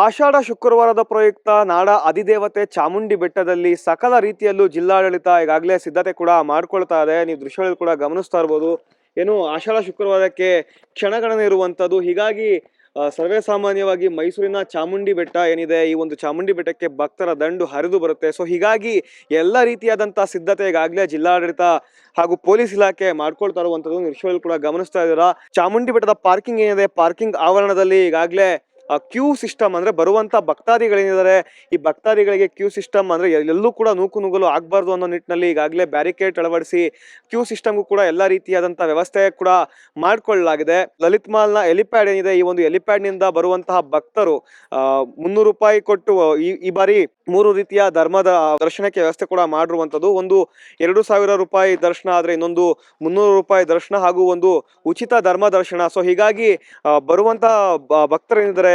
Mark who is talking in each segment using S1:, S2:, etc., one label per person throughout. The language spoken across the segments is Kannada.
S1: ಆಷಾಢ ಶುಕ್ರವಾರದ ಪ್ರಯುಕ್ತ ನಾಡ ಅಧಿದೇವತೆ ಚಾಮುಂಡಿ ಬೆಟ್ಟದಲ್ಲಿ ಸಕಲ ರೀತಿಯಲ್ಲೂ ಜಿಲ್ಲಾಡಳಿತ ಈಗಾಗಲೇ ಸಿದ್ಧತೆ ಕೂಡ ಮಾಡ್ಕೊಳ್ತಾ ಇದೆ. ನೀವು ದೃಶ್ಯಗಳಲ್ಲಿ ಕೂಡ ಗಮನಿಸ್ತಾ ಇರ್ಬೋದು. ಏನು ಆಷಾಢ ಶುಕ್ರವಾರಕ್ಕೆ ಕ್ಷಣಗಣನೆ ಇರುವಂಥದ್ದು. ಹೀಗಾಗಿ ಸರ್ವೇ ಸಾಮಾನ್ಯವಾಗಿ ಮೈಸೂರಿನ ಚಾಮುಂಡಿ ಬೆಟ್ಟ ಏನಿದೆ, ಈ ಒಂದು ಚಾಮುಂಡಿ ಬೆಟ್ಟಕ್ಕೆ ಭಕ್ತರ ದಂಡು ಹರಿದು ಬರುತ್ತೆ. ಸೊ ಹೀಗಾಗಿ ಎಲ್ಲ ರೀತಿಯಾದಂಥ ಸಿದ್ಧತೆ ಈಗಾಗಲೇ ಜಿಲ್ಲಾಡಳಿತ ಹಾಗೂ ಪೊಲೀಸ್ ಇಲಾಖೆ ಮಾಡ್ಕೊಳ್ತಾ ಇರುವಂಥದ್ದು. ದೃಶ್ಯಗಳಲ್ಲಿ ಕೂಡ ಗಮನಿಸ್ತಾ ಇದ್ದೀರಾ. ಚಾಮುಂಡಿ ಬೆಟ್ಟದ ಪಾರ್ಕಿಂಗ್ ಏನಿದೆ? ಪಾರ್ಕಿಂಗ್ ಆವರಣದಲ್ಲಿ ಈಗಾಗಲೇ ಕ್ಯೂ ಸಿಸ್ಟಮ್ ಅಂದ್ರೆ ಬರುವಂತ ಭಕ್ತಾದಿಗಳೇನಿದ್ದಾರೆ ಈ ಭಕ್ತಾದಿಗಳಿಗೆ ಕ್ಯೂ ಸಿಸ್ಟಮ್ ಅಂದ್ರೆ ಎಲ್ಲೂ ಕೂಡ ನೂಕು ನುಗ್ಗಲು ಆಗಬಾರ್ದು ಅನ್ನೋ ನಿಟ್ಟಿನಲ್ಲಿ ಈಗಾಗಲೇ ಬ್ಯಾರಿಕೇಡ್ ಅಳವಡಿಸಿ ಕ್ಯೂ ಸಿಸ್ಟಮ್ಗೂ ಕೂಡ ಎಲ್ಲ ರೀತಿಯಾದಂತ ವ್ಯವಸ್ಥೆ ಕೂಡ ಮಾಡಿಕೊಳ್ಳಲಾಗಿದೆ. ಲಲಿತ್ ಮಾಲ್ನ ಎಲಿಪ್ಯಾಡ್ ಏನಿದೆ, ಈ ಒಂದು ಎಲಿಪ್ಯಾಡ್ನಿಂದ ಬರುವಂತಹ ಭಕ್ತರು ಮುನ್ನೂರು ರೂಪಾಯಿ ಕೊಟ್ಟು ಈ ಬಾರಿ ಮೂರು ರೀತಿಯ ಧರ್ಮದ ದರ್ಶನಕ್ಕೆ ವ್ಯವಸ್ಥೆ ಕೂಡ ಮಾಡಿರುವಂಥದ್ದು. ಒಂದು ಎರಡು ಸಾವಿರ ರೂಪಾಯಿ ದರ್ಶನ ಆದರೆ ಇನ್ನೊಂದು ಮುನ್ನೂರು ರೂಪಾಯಿ ದರ್ಶನ ಹಾಗೂ ಒಂದು ಉಚಿತ ಧರ್ಮ ದರ್ಶನ. ಸೊ ಹೀಗಾಗಿ ಬರುವಂತಹ ಭಕ್ತರೇನಿದ್ದಾರೆ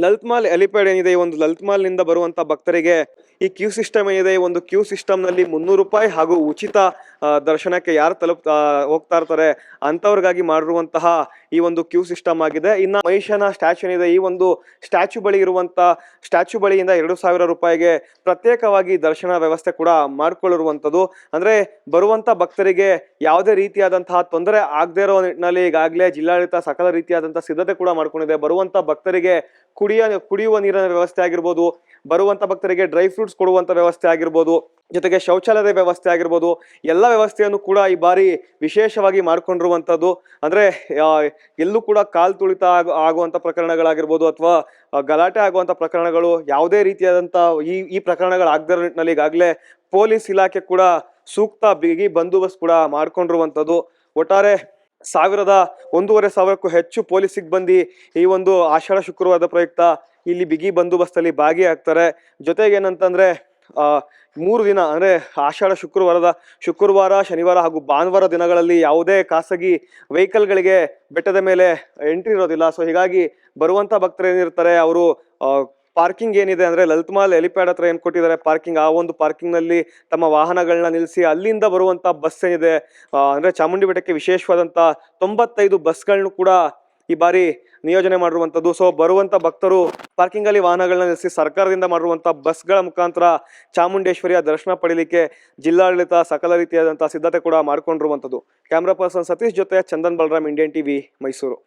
S1: ಲಲಿತ್ ಮಾಲ್ ಎಲಿಪೇಡ್ ಏನಿದೆ, ಈ ಒಂದು ಲಲಿತ್ ಮಾಲ್ನಿಂದ ಬರುವಂತ ಭಕ್ತರಿಗೆ ಈ ಕ್ಯೂ ಸಿಸ್ಟಮ್ ಏನಿದೆ, ಈ ಒಂದು ಕ್ಯೂ ಸಿಸ್ಟಮ್ನಲ್ಲಿ ಮುನ್ನೂರು ರೂಪಾಯಿ ಹಾಗೂ ಉಚಿತ ದರ್ಶನಕ್ಕೆ ಯಾರು ತಲುಪ್ ಹೋಗ್ತಾ ಇರ್ತಾರೆ ಅಂತವ್ರಿಗಾಗಿ ಮಾಡಿರುವಂತಹ ಈ ಒಂದು ಕ್ಯೂ ಸಿಸ್ಟಮ್ ಆಗಿದೆ. ಇನ್ನ ಮಹಿಷನ ಸ್ಟ್ಯಾಚು ಏನಿದೆ, ಈ ಒಂದು ಸ್ಟ್ಯಾಚು ಬಳಿ ಇರುವಂತ, ಸ್ಟ್ಯಾಚು ಬಳಿಯಿಂದ ಎರಡು ಸಾವಿರ ರೂಪಾಯಿಗೆ ಪ್ರತ್ಯೇಕವಾಗಿ ದರ್ಶನ ವ್ಯವಸ್ಥೆ ಕೂಡ ಮಾಡಿಕೊಳ್ಳಿರುವಂಥದ್ದು ಅಂದ್ರೆ ಬರುವಂತ ಭಕ್ತರಿಗೆ ಯಾವುದೇ ರೀತಿಯಾದಂತಹ ತೊಂದರೆ ಆಗದೇ ಇರೋ ನಿಟ್ಟಿನಲ್ಲಿ ಈಗಾಗಲೇ ಜಿಲ್ಲಾಡಳಿತ ಸಕಲ ರೀತಿಯಾದಂತಹ ಸಿದ್ಧತೆ ಕೂಡ ಮಾಡ್ಕೊಂಡಿದೆ. ಬರುವಂತ ಭಕ್ತರಿಗೆ ಕುಡಿಯ, ಕುಡಿಯುವ ನೀರಿನ ವ್ಯವಸ್ಥೆ ಆಗಿರ್ಬೋದು, ಬರುವಂತ ಭಕ್ತರಿಗೆ ಡ್ರೈ ಫ್ರೂಟ್ಸ್ ಕೊಡುವಂತ ವ್ಯವಸ್ಥೆ ಆಗಿರ್ಬೋದು, ಜೊತೆಗೆ ಶೌಚಾಲಯದ ವ್ಯವಸ್ಥೆ ಆಗಿರ್ಬೋದು, ಎಲ್ಲ ವ್ಯವಸ್ಥೆಯನ್ನು ಕೂಡ ಈ ಬಾರಿ ವಿಶೇಷವಾಗಿ ಮಾಡ್ಕೊಂಡಿರುವಂತದ್ದು. ಅಂದ್ರೆ ಎಲ್ಲೂ ಕೂಡ ಕಾಲ್ ತುಳಿತ ಆಗು, ಆಗುವಂತ ಪ್ರಕರಣಗಳಾಗಿರ್ಬೋದು ಅಥವಾ ಗಲಾಟೆ ಆಗುವಂತ ಪ್ರಕರಣಗಳು ಯಾವುದೇ ರೀತಿಯಾದಂತ ಈ ಈ ಪ್ರಕರಣಗಳಾಗದಿರೋ ನಿಟ್ಟಿನಲ್ಲಿ ಈಗಾಗಲೇ ಪೊಲೀಸ್ ಇಲಾಖೆ ಕೂಡ ಸೂಕ್ತ ಬಿಗಿ ಬಂದೋಬಸ್ತ್ ಕೂಡ ಮಾಡ್ಕೊಂಡಿರುವಂಥದ್ದು ಒಟ್ಟಾರೆ ಸಾವಿರದ ಒಂದೂವರೆ ಸಾವಿರಕ್ಕೂ ಹೆಚ್ಚು ಪೊಲೀಸ್ ಸಿಬ್ಬಂದಿ ಈ ಒಂದು ಆಷಾಢ ಶುಕ್ರವಾರದ ಪ್ರಯುಕ್ತ ಇಲ್ಲಿ ಬಿಗಿ ಬಂದೋಬಸ್ತಲ್ಲಿ ಭಾಗಿಯಾಗ್ತಾರೆ. ಜೊತೆಗೆ ಏನಂತಂದ್ರೆ ಮೂರು ದಿನ ಅಂದ್ರೆ ಆಷಾಢ ಶುಕ್ರವಾರದ ಶುಕ್ರವಾರ, ಶನಿವಾರ ಹಾಗೂ ಭಾನುವಾರ ದಿನಗಳಲ್ಲಿ ಯಾವುದೇ ಖಾಸಗಿ ವೆಹಿಕಲ್ಗಳಿಗೆ ಬೆಟ್ಟದ ಮೇಲೆ ಎಂಟ್ರಿ ಇರೋದಿಲ್ಲ. ಸೊ, ಹೀಗಾಗಿ ಬರುವಂತ ಭಕ್ತರು ಏನಿರ್ತಾರೆ, ಅವರು ಪಾರ್ಕಿಂಗ್ ಏನಿದೆ ಅಂದ್ರೆ ಲಲಿತ್ ಮಾಲ್ ಎಲಿಪ್ಯಾಡ್ ಹತ್ರ ಏನು ಕೊಟ್ಟಿದ್ದಾರೆ, ಪಾರ್ಕಿಂಗ್, ಆ ಒಂದು ಪಾರ್ಕಿಂಗ್ನಲ್ಲಿ ತಮ್ಮ ವಾಹನಗಳನ್ನ ನಿಲ್ಲಿಸಿ ಅಲ್ಲಿಂದ ಬರುವಂತ ಬಸ್ ಏನಿದೆ ಅಂದರೆ ಚಾಮುಂಡಿ ಬೆಟ್ಟಕ್ಕೆ ವಿಶೇಷವಾದಂತ ತೊಂಬತ್ತೈದು ಬಸ್ಗಳನ್ನು ಕೂಡ ಈ ಬಾರಿ ನಿಯೋಜನೆ ಮಾಡಿರುವಂತದ್ದು ಸೊ ಬರುವಂತ ಭಕ್ತರು ಪಾರ್ಕಿಂಗ್ ಅಲ್ಲಿ ವಾಹನಗಳನ್ನ ನಿಲ್ಲಿಸಿ ಸರ್ಕಾರದಿಂದ ಮಾಡಿರುವಂಥ ಬಸ್ಗಳ ಮುಖಾಂತರ ಚಾಮುಂಡೇಶ್ವರಿಯ ದರ್ಶನ ಪಡೀಲಿಕ್ಕೆ ಜಿಲ್ಲಾಡಳಿತ ಸಕಲ ರೀತಿಯಾದಂಥ ಸಿದ್ಧತೆ ಕೂಡ ಮಾಡ್ಕೊಂಡಿರುವಂತದ್ದು ಕ್ಯಾಮ್ರಾ ಪರ್ಸನ್ ಸತೀಶ್ ಜೊತೆ ಚಂದನ್ ಬಲರಾಮ್, ಇಂಡಿಯನ್ ಟಿವಿ, ಮೈಸೂರು.